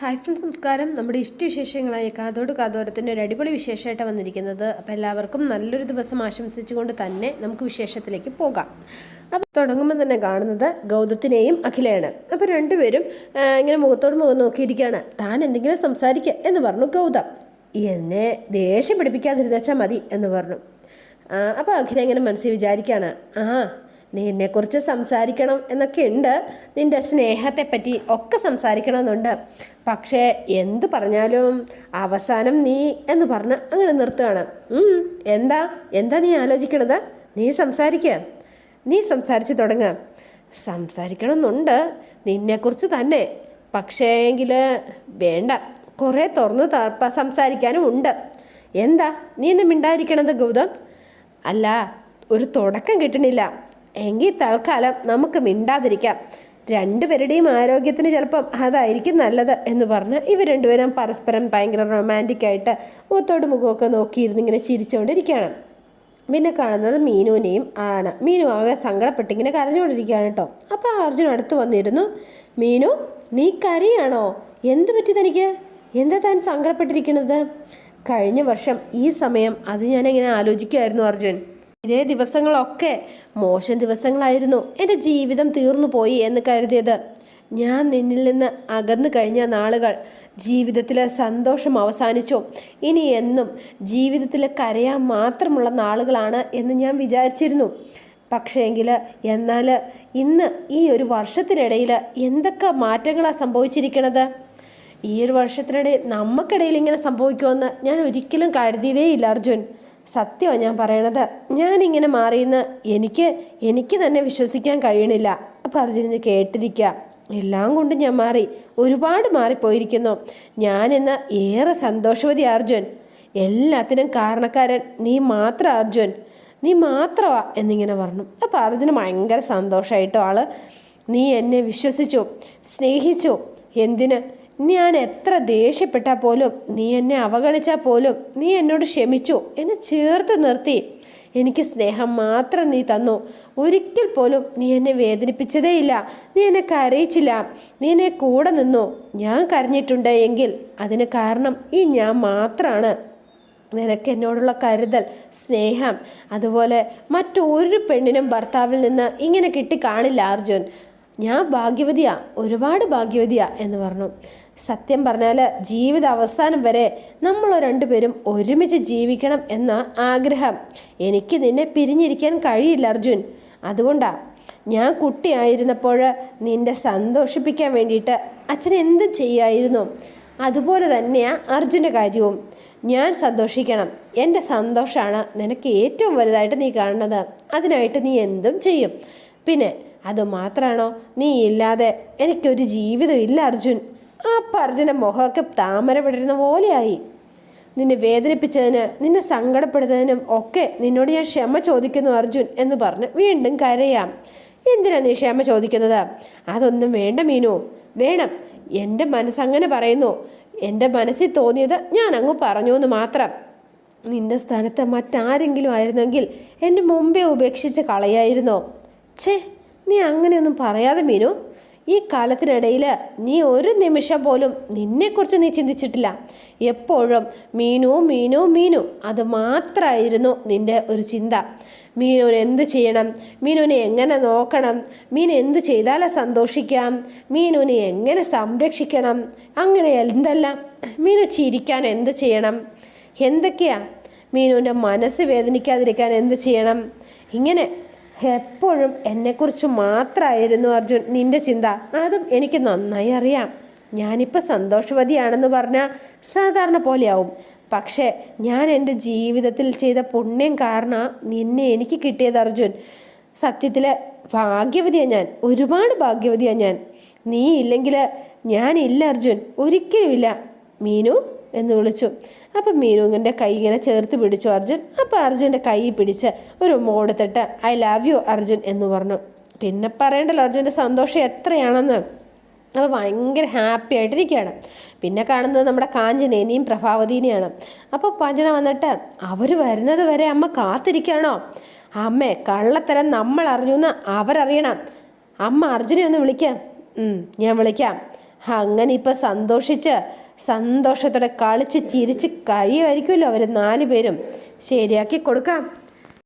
Hi friends നമസ്കാരം. നമ്മുടെ ഇഷ്ടവിശേഷങ്ങളായ കാതോട് കാതോരത്തിന്റെ ഒരു അടിപൊളി വിശേഷമായിട്ടാണ് വന്നിരിക്കുന്നത്. അപ്പോൾ എല്ലാവർക്കും നല്ലൊരു ദിവസം ആശംസിച്ചുകൊണ്ട് തന്നെ നമുക്ക് വിശേഷത്തിലേക്ക് പോകാം. അപ്പോൾ തുടങ്ങുമ്പോൾ തന്നെ കാണുന്നത് ഗൗതത്തിനെയും അഖിലയാണ്. അപ്പോൾ രണ്ടുപേരും ഇങ്ങനെ മുഖത്തോട് മുഖം നോക്കിയിരിക്കുകയാണ്. താൻ എന്തെങ്കിലും സംസാരിക്കുക എന്ന് പറഞ്ഞു ഗൗതം. എന്നെ ദേഷ്യം പിടിപ്പിക്കാതിരുന്നച്ചാൽ മതി എന്ന് പറഞ്ഞു. അപ്പോൾ അഖില ഇങ്ങനെ മനസ്സിൽ വിചാരിക്കുകയാണ്. ആ നീ എന്നെക്കുറിച്ച് സംസാരിക്കണം എന്നൊക്കെ ഉണ്ട് നിന്റെ സ്നേഹത്തെപ്പറ്റി ഒക്കെ സംസാരിക്കണമെന്നുണ്ട്. പക്ഷേ എന്ത് പറഞ്ഞാലും അവസാനം നീ എന്ന് പറഞ്ഞ് അങ്ങനെ നിർത്തുകയാണ്. എന്താ? എന്താ നീ ആലോചിക്കണത്? നീ സംസാരിക്കുക നീ സംസാരിച്ച് തുടങ്ങുക സംസാരിക്കണമെന്നുണ്ട്. നിന്നെക്കുറിച്ച് തന്നെ. പക്ഷേ എങ്കിൽ വേണ്ട. കുറേ തുറന്നു സംസാരിക്കാനും ഉണ്ട്. എന്താ? നീ ഇന്ന് മിണ്ടായിരിക്കണത് ഗൗതം? അല്ല ഒരു തുടക്കം കിട്ടണില്ല. എങ്കിൽ തൽക്കാലം നമുക്ക് മിണ്ടാതിരിക്കാം. രണ്ടുപേരുടെയും ആരോഗ്യത്തിന് ചിലപ്പം അതായിരിക്കും നല്ലത് എന്ന് പറഞ്ഞ് ഇവർ രണ്ടുപേരും പരസ്പരം ഭയങ്കര റൊമാന്റിക് ആയിട്ട് മുഖത്തോട് മുഖമൊക്കെ നോക്കിയിരുന്ന് ഇങ്ങനെ ചിരിച്ചുകൊണ്ടിരിക്കുകയാണ് പിന്നെ കാണുന്നത് മീനുവിനെയും ആണ്. മീനു ആകെ സങ്കടപ്പെട്ടിങ്ങനെ കരഞ്ഞുകൊണ്ടിരിക്കുകയാണ് കേട്ടോ. അപ്പോൾ അർജുൻ അടുത്ത് വന്നിരുന്നു. മീനു നീ കരയാണോ? എന്ത് പറ്റി തനിക്ക്? എന്താ താൻ സങ്കടപ്പെട്ടിരിക്കുന്നത്? കഴിഞ്ഞ വർഷം ഈ സമയം അത് ഞാനിങ്ങനെ ആലോചിക്കുമായിരുന്നു അർജുൻ. ഇതേ ദിവസങ്ങളൊക്കെ മോശം ദിവസങ്ങളായിരുന്നു. എന്റെ ജീവിതം തീർന്നു പോയി എന്ന് കരുതിയത്. ഞാൻ നിന്നിൽ നിന്ന് അകന്നു കഴിഞ്ഞ നാളുകൾ ജീവിതത്തിലെ സന്തോഷം അവസാനിച്ചു. ഇനി എന്നും ജീവിതത്തിൽ കരയാൻ മാത്രമുള്ള നാളുകളാണ് എന്ന് ഞാൻ വിചാരിച്ചിരുന്നു. പക്ഷേങ്കിൽ എന്നാൽ ഇന്ന് ഈ ഒരു വർഷത്തിനിടയിൽ എന്തൊക്കെ മാറ്റങ്ങളാണ് സംഭവിച്ചിരിക്കണത്? ഈ ഒരു വർഷത്തിനിടയിൽ നമുക്കിടയിൽ ഇങ്ങനെ സംഭവിക്കുമെന്ന് ഞാൻ ഒരിക്കലും കരുതിയതേയില്ല അർജുൻ. സത്യമാണ് ഞാൻ പറയണത്. ഞാനിങ്ങനെ മാറിയെന്ന് എനിക്ക് എനിക്ക് തന്നെ വിശ്വസിക്കാൻ കഴിയണില്ല. അപ്പം അർജുനന് കേട്ടിരിക്കുക എല്ലാം കൊണ്ടും ഞാൻ മാറി. ഒരുപാട് മാറിപ്പോയിരിക്കുന്നു. ഞാനിന്ന് ഏറെ സന്തോഷവതി അർജുൻ. എല്ലാത്തിനും കാരണക്കാരൻ നീ മാത്രം അർജുൻ. നീ മാത്രമാ എന്നിങ്ങനെ പറഞ്ഞു. അപ്പോൾ അർജുന് ഭയങ്കര സന്തോഷമായിട്ടോ ആൾ. നീ എന്നെ വിശ്വസിച്ചു സ്നേഹിച്ചു. എന്തിന്? ഞാൻ എത്ര ദേഷ്യപ്പെട്ടാൽ പോലും നീ എന്നെ അവഗണിച്ചാൽ പോലും നീ എന്നോട് ക്ഷമിച്ചു. എന്നെ ചേർത്ത് നിർത്തി. എനിക്ക് സ്നേഹം മാത്രം നീ തന്നു. ഒരിക്കൽ പോലും നീ എന്നെ വേദനിപ്പിച്ചതേയില്ല നീ എന്നെ കരയിച്ചില്ല. നീ എന്നെ കൂടെ നിന്നു. ഞാൻ കരഞ്ഞിട്ടുണ്ട് എങ്കിൽ അതിന് കാരണം ഈ ഞാൻ മാത്രമാണ് നിനക്ക് എന്നോടുള്ള കരുതൽ സ്നേഹം അതുപോലെ മറ്റൊരു പെണ്ണിനും ഭർത്താവിൽ നിന്ന് ഇങ്ങനെ കിട്ടിക്കാണില്ല അർജുൻ. ഞാൻ ഭാഗ്യവതിയാ. ഒരുപാട് ഭാഗ്യവതിയാ എന്ന് പറഞ്ഞു. സത്യം പറഞ്ഞാൽ ജീവിത അവസാനം വരെ നമ്മൾ രണ്ടുപേരും ഒരുമിച്ച് ജീവിക്കണം എന്ന ആഗ്രഹം. എനിക്ക് നിന്നെ പിരിഞ്ഞിരിക്കാൻ കഴിയില്ല അർജുൻ. അതുകൊണ്ടാ ഞാൻ കുട്ടിയായിരുന്നപ്പോൾ നിന്നെ സന്തോഷിപ്പിക്കാൻ വേണ്ടിയിട്ട് അച്ഛൻ എന്ത് ചെയ്യായിരുന്നു? അതുപോലെ തന്നെയാണ് അർജുന്റെ കാര്യവും. ഞാൻ സന്തോഷിക്കണം. എന്റെ സന്തോഷമാണ് നിനക്ക് ഏറ്റവും വലുതായിട്ട് നീ കാണുന്നത്. അതിനായിട്ട് നീ എന്തും ചെയ്യും. പിന്നെ അതുമാത്രമാണോ നീ ഇല്ലാതെ എനിക്കൊരു ജീവിതം ഇല്ല അർജുൻ. ആ പർജന മുഖമൊക്കെ താമര വിടരുന്ന പോലെയായി. നിന്നെ വേദനിപ്പിച്ചതിന് നിന്നെ സങ്കടപ്പെടുത്തതിനും ഒക്കെ നിന്നോട് ഞാൻ ക്ഷമ ചോദിക്കുന്നു അർജുൻ എന്ന് പറഞ്ഞ് വീണ്ടും കരയാം. എന്തിനാ നീ ക്ഷമ ചോദിക്കുന്നത്? അതൊന്നും വേണ്ട മീനു. വേണം. എന്റെ മനസ്സങ്ങനെ പറയുന്നു. എന്റെ മനസ്സിൽ തോന്നിയത് ഞാൻ അങ്ങ് പറഞ്ഞു എന്ന് മാത്രം. നിന്റെ സ്ഥാനത്ത് മറ്റാരെങ്കിലും ആയിരുന്നെങ്കിൽ എന്റെ മുമ്പേ ഉപേക്ഷിച്ച് കളയായിരുന്നോ? ഛേ നീ അങ്ങനെയൊന്നും പറയാതെ മീനു. ഈ കാലത്തിനിടയിൽ നീ ഒരു നിമിഷം പോലും നിന്നെക്കുറിച്ച് നീ ചിന്തിച്ചിട്ടില്ല. എപ്പോഴും മീനു മീനു മീനു അത് മാത്രമായിരുന്നു നിന്റെ ഒരു ചിന്ത. മീനുവിന് എന്ത് ചെയ്യണം? മീനുവിനെ എങ്ങനെ നോക്കണം? മീൻ എന്ത് ചെയ്താലേ സന്തോഷിക്കാം? മീനുവിനെ എങ്ങനെ സംരക്ഷിക്കണം? അങ്ങനെ എന്തെല്ലാം? മീനു ചിരിക്കാൻ എന്ത് ചെയ്യണം? എന്തൊക്കെയാ? മീനുവിന്റെ മനസ്സ് വേദനിക്കാതിരിക്കാൻ എന്ത് ചെയ്യണം? ഇങ്ങനെ എപ്പോഴും എന്നെക്കുറിച്ച് മാത്രമായിരുന്നു അർജുൻ. നിന്റെ ചിന്ത. അതും എനിക്ക് നന്നായി അറിയാം. ഞാനിപ്പോൾ സന്തോഷവതിയാണെന്ന് പറഞ്ഞാൽ സാധാരണ പോലെയാവും. പക്ഷേ ഞാൻ എന്റെ ജീവിതത്തിൽ ചെയ്ത പുണ്യം കാരണം നിന്നെ എനിക്ക് കിട്ടിയത് അർജുൻ. സത്യത്തിൽ ഭാഗ്യവതിയാണ് ഞാൻ. ഒരുപാട് ഭാഗ്യവതിയാണ് ഞാൻ. നീ ഇല്ലെങ്കിൽ ഞാനില്ല അർജുൻ. ഒരിക്കലുമില്ല. മീനു എന്ന് വിളിച്ചു. അപ്പം മീനുവിന്റെ കൈ ഇങ്ങനെ ചേർത്ത് പിടിച്ചു അർജുൻ. അപ്പോൾ അർജുന്റെ കൈ പിടിച്ച് ഒരു മോടത്തിട്ട് ഐ ലവ് യു അർജുൻ എന്ന് പറഞ്ഞു. പിന്നെ പറയണ്ടല്ലോ അർജുന്റെ സന്തോഷം എത്രയാണെന്ന്. അപ്പോൾ ഭയങ്കര ഹാപ്പി ആയിട്ടിരിക്കുകയാണ്. പിന്നെ കാണുന്നത് നമ്മുടെ കാഞ്ചനേനെയും പ്രഭാവതീനെയാണ്. അപ്പോൾ കാഞ്ചന വന്നിട്ട് അവർ വരുന്നത് വരെ അമ്മ കാത്തിരിക്കുകയാണോ? അമ്മേ കള്ളത്തരം നമ്മൾ അറിഞ്ഞു എന്ന് അവരറിയണം. അമ്മ അർജുനെ ഒന്ന് വിളിക്കാം. ഞാൻ വിളിക്കാം. അങ്ങനെ ഇപ്പം സന്തോഷിച്ച് സന്തോഷത്തോടെ കളിച്ച് ചിരിച്ച് കഴിയുമായിരിക്കുമല്ലോ അവർ നാല് പേരും. ശരിയാക്കി കൊടുക്കാം.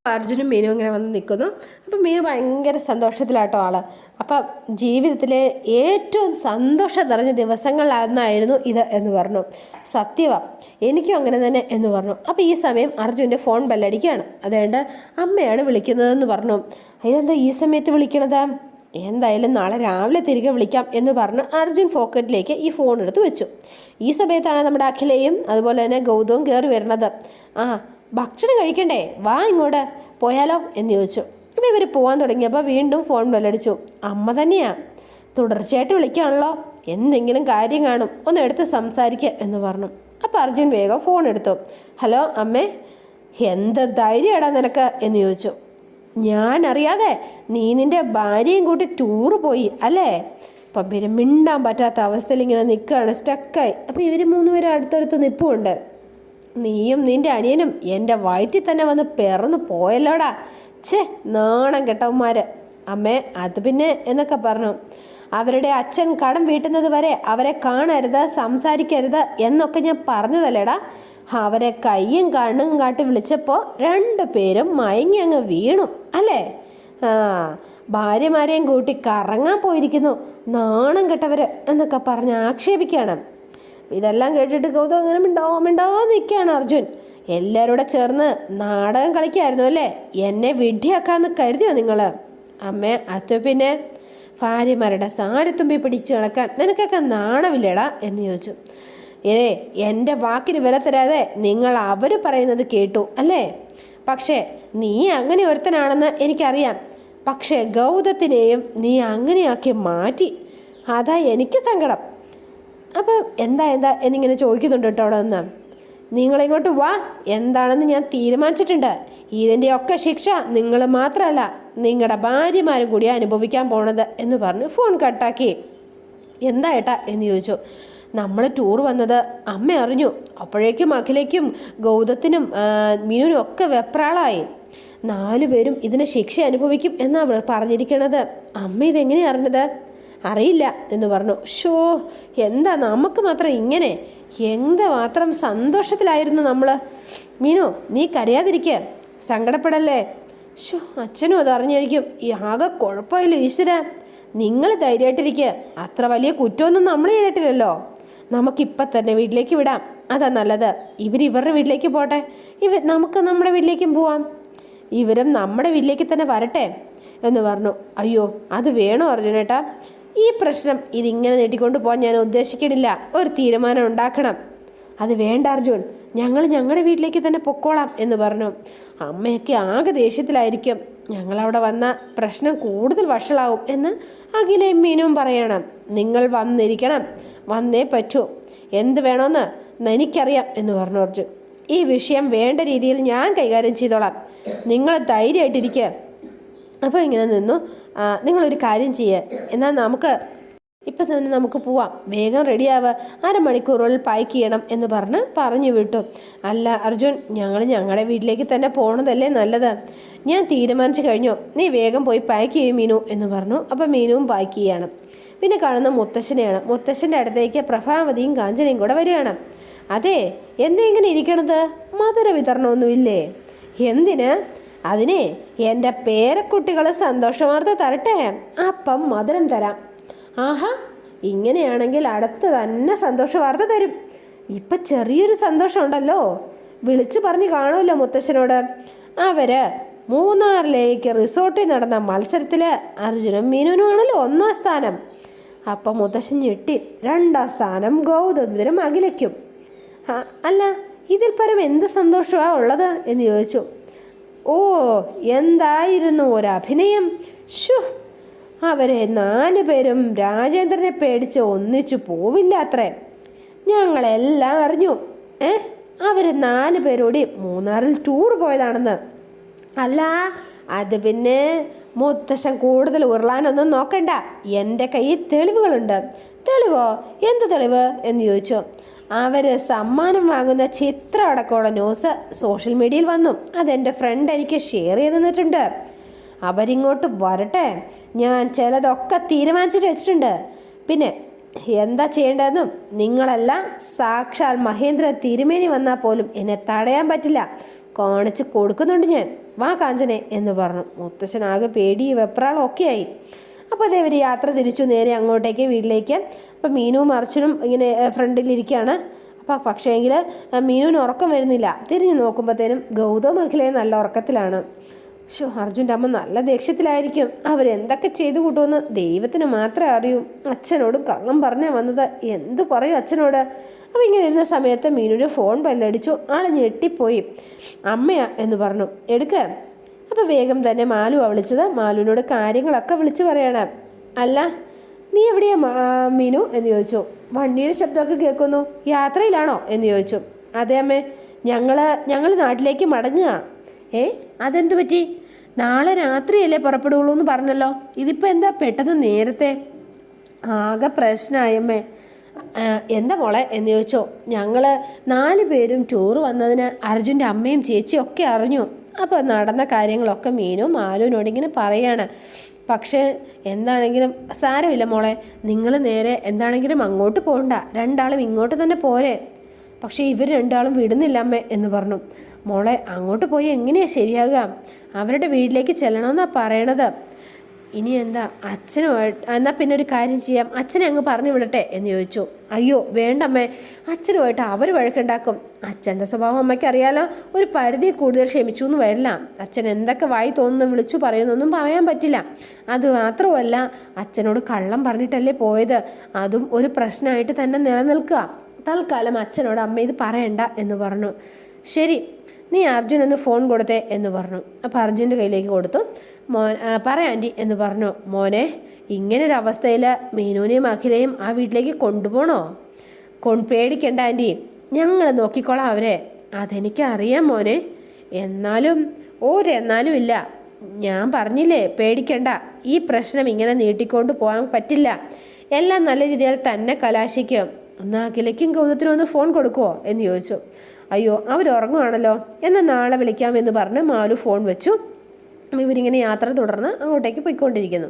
അർജുനും മീനും ഇങ്ങനെ വന്ന് നിൽക്കുന്നു അപ്പം മീനു ഭയങ്കര സന്തോഷത്തിലാട്ടോ ആൾ. അപ്പം ജീവിതത്തിലെ ഏറ്റവും സന്തോഷം നിറഞ്ഞ ദിവസങ്ങളിലായിരുന്നു ഇത് എന്ന് പറഞ്ഞു. സത്യവ. എനിക്കും അങ്ങനെ തന്നെ എന്ന് പറഞ്ഞു. അപ്പം ഈ സമയം അർജുന്റെ ഫോൺ ബെല്ലടിക്കുകയാണ്. അതുകൊണ്ട് അമ്മയാണ് വിളിക്കുന്നതെന്ന് പറഞ്ഞു. ഇതെന്താ ഈ സമയത്ത് വിളിക്കണത്? എന്തായാലും നാളെ രാവിലെ തിരികെ വിളിക്കാം എന്ന് പറഞ്ഞ്. അർജുൻ പോക്കറ്റിലേക്ക് ഈ ഫോൺ എടുത്ത് വെച്ചു. ഈ സമയത്താണ് നമ്മുടെ അഖിലയും അതുപോലെ തന്നെ ഗൗതവും കയറി വരുന്നത്. ആ ഭക്ഷണം കഴിക്കണ്ടേ? വാ ഇങ്ങോട്ട്. പോയാലോ? എന്ന് ചോദിച്ചു. അപ്പം ഇവർ പോകാൻ തുടങ്ങിയപ്പോൾ വീണ്ടും ഫോൺ ബെല്ലടിച്ചു. അമ്മ തന്നെയാണ് തുടർച്ചയായിട്ട് വിളിക്കുകയാണല്ലോ എന്തെങ്കിലും കാര്യം കാണും. ഒന്ന് എടുത്ത് സംസാരിക്കുക എന്ന് പറഞ്ഞു. അപ്പോൾ അർജുൻ വേഗം ഫോൺ എടുത്തു. ഹലോ അമ്മേ. എന്ത് ധൈര്യമാടാ നിനക്ക്? എന്ന് ചോദിച്ചു. ഞാൻ അറിയാതെ നീ നിന്റെ ഭാര്യയും കൂട്ടി ടൂറ് പോയി അല്ലേ? അപ്പം പിന്നെ മിണ്ടാൻ പറ്റാത്ത അവസ്ഥയിൽ ഇങ്ങനെ നിൽക്കുകയാണ് സ്റ്റക്കായി അപ്പോൾ ഇവർ മൂന്നുപേരും അടുത്തടുത്ത് നിൽപ്പുണ്ട് നീയും നിന്റെ അനിയനും എന്റെ വയറ്റിൽ തന്നെ വന്ന് പിറന്ന് പോയല്ലോടാ. ഛേ നാണം കെട്ടവന്മാര്. അമ്മേ അത് പിന്നെ എന്നൊക്കെ പറഞ്ഞു. അവരുടെ അച്ഛൻ കടം വീട്ടുന്നത് വരെ അവരെ കാണരുത് സംസാരിക്കരുത് എന്നൊക്കെ ഞാൻ പറഞ്ഞതല്ലേടാ. അവരെ കയ്യും കണ്ണും കാട്ടി വിളിച്ചപ്പോൾ രണ്ടു പേരും മയങ്ങി അങ്ങ് വീണു അല്ലേ? ആ ഭാര്യമാരെയും കൂട്ടി കറങ്ങാൻ പോയിരിക്കുന്നു. നാണം കെട്ടവർ എന്നൊക്കെ പറഞ്ഞ് ആക്ഷേപിക്കുകയാണ്. ഇതെല്ലാം കേട്ടിട്ട് ഗൗതം അങ്ങനെ മിണ്ടോ മിണ്ടോ നിൽക്കുകയാണ് അർജുൻ. എല്ലാവരും കൂടെ ചേർന്ന് നാടകം കളിക്കായിരുന്നു അല്ലേ? എന്നെ വിഡ്ഢിയാക്കാന്ന് കരുതിയോ നിങ്ങൾ അമ്മ അച്ഛ പിന്നെ ഭാര്യമാരുടെ സാരത്തുമ്പി പിടിച്ച് നടക്കാൻ നിനക്കൊക്കെ നാണമില്ലേടാ എന്ന് ചോദിച്ചു. ഏ എന്റെ വാക്കിന് വില തരാതെ നിങ്ങൾ അവർ പറയുന്നത് കേട്ടു അല്ലേ? പക്ഷേ നീ അങ്ങനെ ഒരുത്തനാണെന്ന് എനിക്കറിയാം. പക്ഷേ ഗൗതത്തിനെയും നീ അങ്ങനെയാക്കി മാറ്റി. അതാ എനിക്ക് സങ്കടം. അപ്പം എന്താ എന്താ എന്നിങ്ങനെ ചോദിക്കുന്നുണ്ട് കേട്ടോ അവിടെ നിന്ന്. നിങ്ങളിങ്ങോട്ട് വാ. എന്താണെന്ന് ഞാൻ തീരുമാനിച്ചിട്ടുണ്ട്. ഇതിന്റെ ഒക്കെ ശിക്ഷ നിങ്ങൾ മാത്രമല്ല നിങ്ങളുടെ ഭാര്യമാരും കൂടി അനുഭവിക്കാൻ പോണത് എന്ന് പറഞ്ഞ് ഫോൺ കട്ടാക്കി. എന്താ ഏട്ടാ എന്ന് ചോദിച്ചു. നമ്മൾ ടൂർ വന്നത് അമ്മ അറിഞ്ഞു. അപ്പോഴേക്കും അഖിലേക്കും ഗൗതത്തിനും മീനുവിനും ഒക്കെ വെപ്രാളായി. നാലു പേരും ഇതിന് ശിക്ഷ അനുഭവിക്കും എന്നാണ് പറഞ്ഞിരിക്കണത്. അമ്മ ഇതെങ്ങനെയാ അറിഞ്ഞത്? അറിയില്ല എന്ന് പറഞ്ഞു. ഷോ എന്താ നമുക്ക് മാത്രം ഇങ്ങനെ? എന്ത് മാത്രം സന്തോഷത്തിലായിരുന്നു നമ്മൾ മീനു നീ കരയാതിരിക്കുക സങ്കടപ്പെടല്ലേ? ഷോ അച്ഛനും അത് അറിഞ്ഞായിരിക്കും ഈ ആകെ കുഴപ്പമില്ല ഈശ്വര. നിങ്ങൾ ധൈര്യമായിട്ടിരിക്കുക അത്ര വലിയ കുറ്റമൊന്നും നമ്മൾ ചെയ്തിട്ടില്ലല്ലോ. നമുക്കിപ്പം തന്നെ വീട്ടിലേക്ക് വിടാം. അതാ നല്ലത്. ഇവർ ഇവരുടെ വീട്ടിലേക്ക് പോട്ടെ. ഇവ നമുക്ക് നമ്മുടെ വീട്ടിലേക്കും പോവാം. ഇവരും നമ്മുടെ വീട്ടിലേക്ക് തന്നെ വരട്ടെ എന്ന് പറഞ്ഞു. അയ്യോ അത് വേണോ അർജുനേട്ടാ? ഈ പ്രശ്നം ഇതിങ്ങനെ നീട്ടിക്കൊണ്ട് പോകാൻ ഞാൻ ഉദ്ദേശിക്കണില്ല. ഒരു തീരുമാനം ഉണ്ടാക്കണം. അത് വേണ്ട അർജുൻ ഞങ്ങൾ ഞങ്ങളുടെ വീട്ടിലേക്ക് തന്നെ പൊക്കോളാം എന്ന് പറഞ്ഞു. അമ്മയൊക്കെ ആകെ ദേഷ്യത്തിലായിരിക്കും. ഞങ്ങളവിടെ വന്ന പ്രശ്നം കൂടുതൽ വഷളാവും എന്ന് അഖിലയും മീനും പറയണം. നിങ്ങൾ വന്നിരിക്കണം. വന്നേ പറ്റൂ. എന്ത് വേണമെന്ന് എനിക്കറിയാം എന്ന് പറഞ്ഞു അർജുൻ. ഈ വിഷയം വേണ്ട രീതിയിൽ ഞാൻ കൈകാര്യം ചെയ്തോളാം. നിങ്ങൾ ധൈര്യമായിട്ടിരിക്കുക അപ്പോൾ ഇങ്ങനെ നിന്നു. നിങ്ങളൊരു കാര്യം ചെയ്യുക എന്നാൽ നമുക്ക് ഇപ്പം തന്നെ നമുക്ക് പോവാം. വേഗം റെഡിയാവുക അരമണിക്കൂറുകളിൽ പാക്ക് ചെയ്യണം എന്ന് പറഞ്ഞ് പറഞ്ഞു വിട്ടു. അല്ല അർജുൻ ഞങ്ങൾ ഞങ്ങളുടെ വീട്ടിലേക്ക് തന്നെ പോകണതല്ലേ നല്ലത്. ഞാൻ തീരുമാനിച്ചു കഴിഞ്ഞു. നീ വേഗം പോയി പാക്ക് ചെയ്യും മീനു എന്ന് പറഞ്ഞു. അപ്പം മീനുവും പാക്ക് ചെയ്യണം. പിന്നെ കാണുന്ന മുത്തശ്ശനെയാണ്. മുത്തശ്ശന്റെ അടുത്തേക്ക് പ്രഭാവതിയും കാഞ്ചനയും കൂടെ വരികയാണ്. അതെ എന്താ ഇങ്ങനെ ഇരിക്കണത്? മധുര വിതരണമൊന്നുമില്ലേ? എന്തിന്? അതിനെ എന്റെ പേരക്കുട്ടികൾ സന്തോഷവാർത്ത തരട്ടെ? അപ്പം മധുരം തരാം. ആഹാ ഇങ്ങനെയാണെങ്കിൽ അടുത്ത് തന്നെ സന്തോഷ വാർത്ത തരും. ഇപ്പം ചെറിയൊരു സന്തോഷമുണ്ടല്ലോ. വിളിച്ചു പറഞ്ഞ് കാണുമല്ലോ മുത്തശ്ശനോട്. അവർ മൂന്നാറിലേക്ക് റിസോർട്ടിൽ നടന്ന മത്സരത്തിൽ അർജുനും മീനുനുമാണല്ലോ ഒന്നാം സ്ഥാനം. അപ്പം മുത്തശ്ശൻ ഞെട്ടി. രണ്ടാം സ്ഥാനം ഗൗതത്തിനും അഖിലയ്ക്കും അല്ല ഇതിൽ പരം എന്ത് സന്തോഷമാണ് ഉള്ളത് എന്ന് ചോദിച്ചു. ഓ എന്തായിരുന്നു ഒരഭിനയം? ഷു അവരെ നാല് പേരും രാജേന്ദ്രനെ പേടിച്ച് ഒന്നിച്ചു പോവില്ല അത്രേ. ഞങ്ങളെല്ലാം അറിഞ്ഞു. ഏ അവർ നാല് പേരോടി മൂന്നാറിൽ ടൂർ പോയതാണെന്ന്. അല്ല അത് പിന്നെ മുത്തശ്ശൻ കൂടുതൽ ഉരുളാനൊന്നും നോക്കണ്ട. എന്റെ കയ്യിൽ തെളിവുകളുണ്ട്. തെളിവോ? എന്ത് തെളിവ്? എന്ന് ചോദിച്ചു. അവർ സമ്മാനം വാങ്ങുന്ന ചിത്രം അടക്കമുള്ള ന്യൂസ് സോഷ്യൽ മീഡിയയിൽ വന്നു. അതെന്റെ ഫ്രണ്ട് എനിക്ക് ഷെയർ ചെയ്ത് തന്നിട്ടുണ്ട്. അവരിങ്ങോട്ട് വരട്ടെ. ഞാൻ ചിലതൊക്കെ തീരുമാനിച്ചിട്ട് വെച്ചിട്ടുണ്ട്. പിന്നെ എന്താ ചെയ്യേണ്ടതെന്നും നിങ്ങളെല്ലാം സാക്ഷാൽ മഹേന്ദ്ര തിരുമേനി വന്നാൽ പോലും എന്നെ തടയാൻ പറ്റില്ല. കാണിച്ച് കൊടുക്കുന്നുണ്ട് ഞാൻ. വാ കാഞ്ചനെ എന്ന് പറഞ്ഞു. മുത്തശ്ശനാകെ പേടി വെപ്രാളം ഒക്കെയായി. അപ്പോൾ അതേ ഒരു യാത്ര തിരിച്ചു നേരെ അങ്ങോട്ടേക്ക് വീട്ടിലേക്ക്. അപ്പോൾ മീനുവും അർച്ചനും ഇങ്ങനെ ഫ്രണ്ടിലിരിക്കുകയാണ് അപ്പോൾ പക്ഷേങ്കിൽ മീനുവിന് ഉറക്കം വരുന്നില്ല. തിരിഞ്ഞു നോക്കുമ്പോഴത്തേനും ഗൗതം അഖിലയും നല്ല ഉറക്കത്തിലാണ്. ഷോ അർജുന്റെ അമ്മ നല്ല ദേഷ്യത്തിലായിരിക്കും. അവരെന്തൊക്കെ ചെയ്തു കൂട്ടുമെന്ന് ദൈവത്തിന് മാത്രമേ അറിയൂ. അച്ഛനോടും കള്ളം പറഞ്ഞേ വന്നത്. എന്ത് പറയും അച്ഛനോട്? അപ്പോൾ ഇങ്ങനെ ഇരുന്ന സമയത്ത് മീനുവിന്റെ ഫോൺ ബെല്ലടിച്ചു. ആൾ ഞെട്ടിപ്പോയി. അമ്മയാ എന്ന് പറഞ്ഞു. എടുക്ക. അപ്പോൾ വേഗം തന്നെ മാലു വിളിച്ചത്. മാലുവിനോട് കാര്യങ്ങളൊക്കെ വിളിച്ചു പറയണം. അല്ല നീ എവിടെയാ മീനു എന്ന് ചോദിച്ചു. വണ്ടിയുടെ ശബ്ദമൊക്കെ കേൾക്കുന്നു. യാത്രയിലാണോ എന്ന് ചോദിച്ചു. അതെ അമ്മേ ഞങ്ങൾ ഞങ്ങൾ നാട്ടിലേക്ക് മടങ്ങുക. ഏ അതെന്ത് പറ്റി? നാളെ രാത്രിയല്ലേ പുറപ്പെടുകയുള്ളൂ എന്ന് പറഞ്ഞല്ലോ. ഇതിപ്പോൾ എന്താ പെട്ടെന്ന് നേരത്തെ? ആകെ പ്രശ്നമായമ്മേ എന്താ മോളെ എന്ന് ചോദിച്ചോ. ഞങ്ങൾ നാല് പേരും ടൂർ വന്നതിന് അർജുന്റെ അമ്മയും ചേച്ചിയും ഒക്കെ അറിഞ്ഞു. അപ്പോൾ നടന്ന കാര്യങ്ങളൊക്കെ മീനും മാലുവിനോട് ഇങ്ങനെ പറയാണ്. പക്ഷേ എന്താണെങ്കിലും സാരമില്ല മോളെ. നിങ്ങൾ നേരെ എന്താണെങ്കിലും അങ്ങോട്ട് പോകണ്ട രണ്ടാളും ഇങ്ങോട്ട് തന്നെ പോരെ. പക്ഷേ ഇവർ രണ്ടാളും വിടുന്നില്ല അമ്മേ എന്ന് പറഞ്ഞു. മോളെ അങ്ങോട്ട് പോയി എങ്ങനെയാ ശരിയാകുക അവരുടെ വീട്ടിലേക്ക് ചെല്ലണമെന്നാണ് പറയണത്. ഇനി എന്താ? അച്ഛനുമായിട്ട് എന്നാൽ പിന്നെ ഒരു കാര്യം ചെയ്യാം. അച്ഛനെ അങ്ങ് പറഞ്ഞു വിടട്ടെ എന്ന് ചോദിച്ചു. അയ്യോ വേണ്ടമ്മേ. അച്ഛനുമായിട്ട് അവർ വഴക്കുണ്ടാക്കും. അച്ഛന്റെ സ്വഭാവം അമ്മയ്ക്ക് അറിയാലോ. ഒരു പരിധി കൂടുതൽ ക്ഷമിച്ചു എന്ന് വരില്ല. അച്ഛൻ എന്തൊക്കെ വായി തോന്നുന്നു വിളിച്ചു പറയുന്നൊന്നും പറയാൻ പറ്റില്ല. അത് മാത്രമല്ല അച്ഛനോട് കള്ളം പറഞ്ഞിട്ടല്ലേ പോയത്. അതും ഒരു പ്രശ്നമായിട്ട് തന്നെ നിലനിൽക്കുക. തൽക്കാലം അച്ഛനോട് അമ്മ ഇത് പറയണ്ട എന്ന് പറഞ്ഞു. ശരി നീ അർജുൻ ഒന്ന് ഫോൺ കൊടുത്തേ എന്ന് പറഞ്ഞു. അപ്പോൾ അർജുന്റെ കയ്യിലേക്ക് കൊടുത്തു. മോൻ പറ ആന്റി എന്ന് പറഞ്ഞു. മോനെ ഒരു അവസ്ഥയിൽ മീനുവിനെയും അഖിലയും ആ വീട്ടിലേക്ക് കൊണ്ടുപോകണോ കൊൺ പേടിക്കണ്ട ആന്റി ഞങ്ങൾ നോക്കിക്കോളാം അവരെ. അതെനിക്കറിയാം മോനെ. എന്നാലും ഒരെന്നാലും ഇല്ല. ഞാൻ പറഞ്ഞില്ലേ പേടിക്കണ്ട. ഈ പ്രശ്നം ഇങ്ങനെ നീട്ടിക്കൊണ്ട് പോകാൻ പറ്റില്ല. എല്ലാം നല്ല രീതിയിൽ തന്നെ കലാശിക്കും. എന്നാൽ അഖിലയ്ക്കും ഗൗതത്തിനും ഒന്ന് ഫോൺ കൊടുക്കുമോ എന്ന് ചോദിച്ചു. അയ്യോ അവരുറങ്ങുവാണല്ലോ. എന്നാൽ നാളെ വിളിക്കാമെന്ന് പറഞ്ഞ് മാലു ഫോൺ വെച്ചു. ഇവരിങ്ങനെ യാത്ര തുടർന്ന് അങ്ങോട്ടേക്ക് പോയിക്കൊണ്ടിരിക്കുന്നു.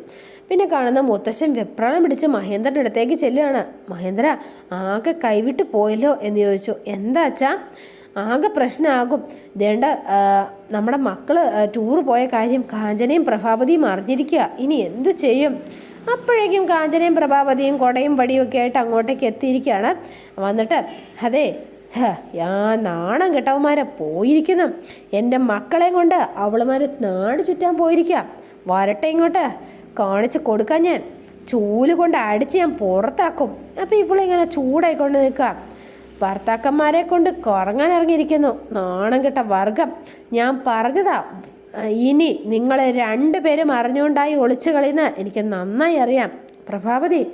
പിന്നെ കാണുന്ന മുത്തശ്ശൻ വെപ്രാളം പിടിച്ച് മഹേന്ദ്രന്റെ അടുത്തേക്ക് ചെല്ലുകയാണ്. മഹേന്ദ്ര ആകെ കൈവിട്ട് പോയല്ലോ? എന്ന് ചോദിച്ചു. എന്താ അച്ഛാ? ആകെ പ്രശ്നമാകും ദേണ്ട നമ്മുടെ മക്കൾ ടൂർ പോയ കാര്യം കാഞ്ചനയും പ്രഭാപതിയും അറിഞ്ഞിരിക്കുക. ഇനി എന്ത് ചെയ്യും? അപ്പോഴേക്കും കാഞ്ചനയും പ്രഭാപതിയും കൊടയും വടിയും ഒക്കെ ആയിട്ട് അങ്ങോട്ടേക്ക് എത്തിയിരിക്കുകയാണ്. വന്നിട്ട് അതെ യാ നാണം കെട്ടവന്മാരെ പോയിരിക്കുന്നു. എന്റെ മക്കളെ കൊണ്ട് അവളുമാർ നാട് ചുറ്റാൻ പോയിരിക്കുക വരട്ടെ ഇങ്ങോട്ട്. കാണിച്ച് കൊടുക്കാൻ ഞാൻ. ചൂൽ കൊണ്ട് അടിച്ച് ഞാൻ പുറത്താക്കും. അപ്പം ഇവളിങ്ങനെ ചൂടായിക്കൊണ്ട് നിൽക്കുക ഭർത്താക്കന്മാരെ കൊണ്ട് കുറങ്ങാൻ ഇറങ്ങിയിരിക്കുന്നു. നാണം കെട്ട വർഗം. ഞാൻ പറഞ്ഞതാ. ഇനി നിങ്ങളെ രണ്ടുപേരും അറിഞ്ഞുകൊണ്ടായി ഒളിച്ചു കളിയുന്ന എനിക്ക് നന്നായി അറിയാം. പ്രഭാവതി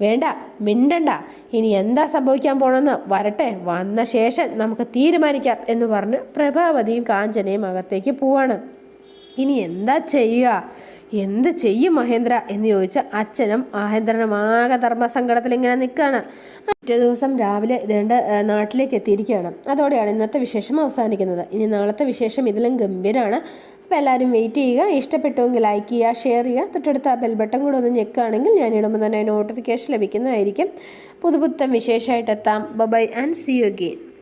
വേണ്ട മിണ്ടണ്ട. ഇനി എന്താ സംഭവിക്കാൻ പോണെന്ന് വരട്ടെ. വന്ന ശേഷം നമുക്ക് തീരുമാനിക്കാം എന്ന് പറഞ്ഞ് പ്രഭാവതിയും കാഞ്ചനയും അകത്തേക്ക് പോവാണ്. ഇനി എന്താ ചെയ്യുക? എന്ത് ചെയ്യും മഹേന്ദ്ര? എന്ന് ചോദിച്ച അച്ഛനും മഹേന്ദ്രനും ആകെ ധർമ്മസങ്കടത്തിൽ ഇങ്ങനെ നിൽക്കുകയാണ്. മറ്റേ ദിവസം രാവിലെ രണ്ട് നാട്ടിലേക്ക് എത്തിയിരിക്കുകയാണ്. അതോടെയാണ് ഇന്നത്തെ വിശേഷം അവസാനിക്കുന്നത്. ഇനി നാളത്തെ വിശേഷം ഇതിലും ഗംഭീരമാണ് അപ്പോൾ എല്ലാവരും വെയിറ്റ് ചെയ്യുക. ഇഷ്ടപ്പെട്ടുവെങ്കിൽ ലൈക്ക് ചെയ്യുക ഷെയർ ചെയ്യുക. തൊട്ടടുത്ത ആ ബെൽ ബട്ടൺ കൂടെ ഒന്ന് ഞെക്കുകയാണെങ്കിൽ ഞാൻ ഇടുമ്പോൾ തന്നെ നോട്ടിഫിക്കേഷൻ ലഭിക്കുന്നതായിരിക്കും. പുതുപുത്തം വിശേഷമായിട്ട് എത്താം. Bye and see you again